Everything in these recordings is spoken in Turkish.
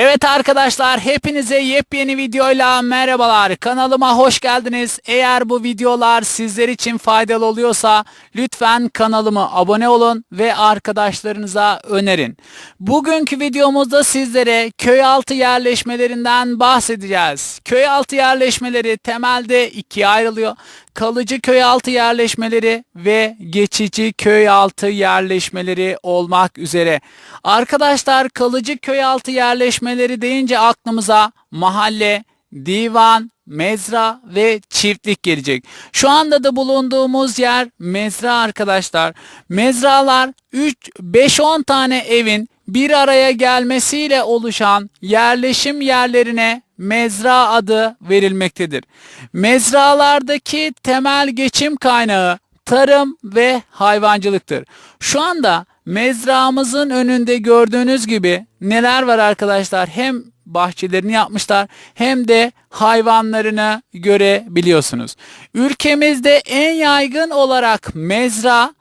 Evet arkadaşlar hepinize yepyeni videoyla merhabalar. Kanalıma hoş geldiniz. Eğer bu videolar sizler için faydalı oluyorsa lütfen kanalıma abone olun ve arkadaşlarınıza önerin. Bugünkü videomuzda sizlere köy altı yerleşmelerinden bahsedeceğiz. Köy altı yerleşmeleri temelde ikiye ayrılıyor. Kalıcı köy altı yerleşmeleri ve geçici köy altı yerleşmeleri olmak üzere. Arkadaşlar kalıcı köy altı yerleşmeleri deyince aklımıza mahalle, divan, mezra ve çiftlik gelecek. Şu anda da bulunduğumuz yer mezra arkadaşlar. Mezralar 3 5-10 tane evin bir araya gelmesiyle oluşan yerleşim yerlerine mezra adı verilmektedir. Mezralardaki temel geçim kaynağı tarım ve hayvancılıktır. Şu anda mezramızın önünde gördüğünüz gibi neler var arkadaşlar? Hem bahçelerini yapmışlar hem de hayvanlarını görebiliyorsunuz. Ülkemizde en yaygın olarak mezra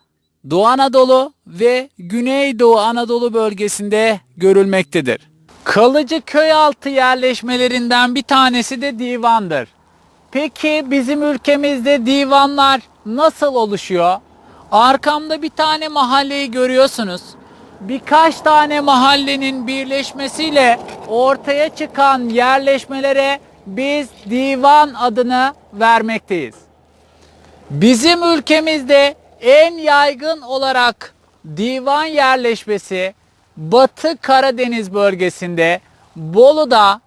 Doğu Anadolu ve Güneydoğu Anadolu bölgesinde görülmektedir. Kalıcı köy altı yerleşmelerinden bir tanesi de divandır. Peki bizim ülkemizde divanlar nasıl oluşuyor? Arkamda bir tane mahalleyi görüyorsunuz. Birkaç tane mahallenin birleşmesiyle ortaya çıkan yerleşmelere biz divan adını vermekteyiz. Bizim ülkemizde en yaygın olarak divan yerleşmesi Batı Karadeniz bölgesinde, Bolu'da,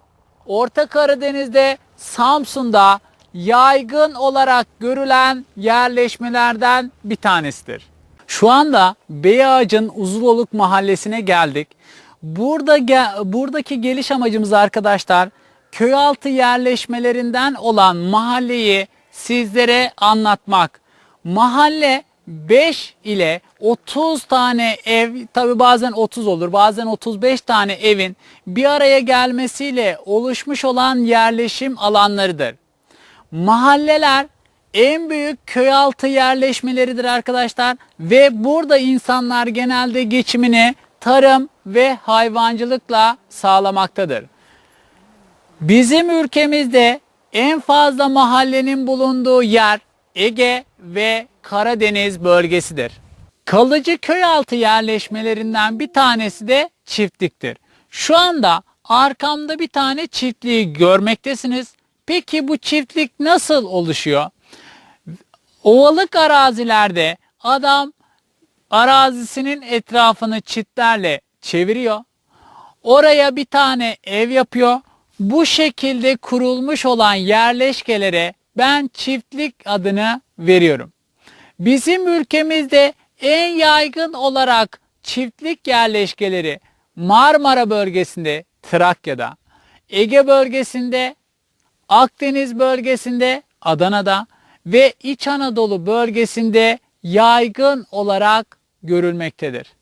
Orta Karadeniz'de, Samsun'da yaygın olarak görülen yerleşmelerden bir tanesidir. Şu anda Beyağaç'ın Uzuloluk mahallesine geldik. Burada ge- buradaki geliş amacımız arkadaşlar köy altı yerleşmelerinden olan mahalleyi sizlere anlatmak. Mahalle 5 ile 30 tane ev tabi bazen 30 olur bazen 35 tane evin bir araya gelmesiyle oluşmuş olan yerleşim alanlarıdır. Mahalleler en büyük köy altı yerleşmeleridir arkadaşlar ve burada insanlar genelde geçimini tarım ve hayvancılıkla sağlamaktadır. Bizim ülkemizde en fazla mahallenin bulunduğu yer Ege ve Karadeniz bölgesidir. Kalıcı köy altı yerleşmelerinden bir tanesi de çiftliktir. Şu anda arkamda bir tane çiftliği görmektesiniz. Peki bu çiftlik nasıl oluşuyor? Ovalık arazilerde adam arazisinin etrafını çitlerle çeviriyor. Oraya bir tane ev yapıyor. Bu şekilde kurulmuş olan yerleşkelere ben çiftlik adını veriyorum. Bizim ülkemizde en yaygın olarak çiftlik yerleşkeleri Marmara bölgesinde, Trakya'da, Ege bölgesinde, Akdeniz bölgesinde, Adana'da ve İç Anadolu bölgesinde yaygın olarak görülmektedir.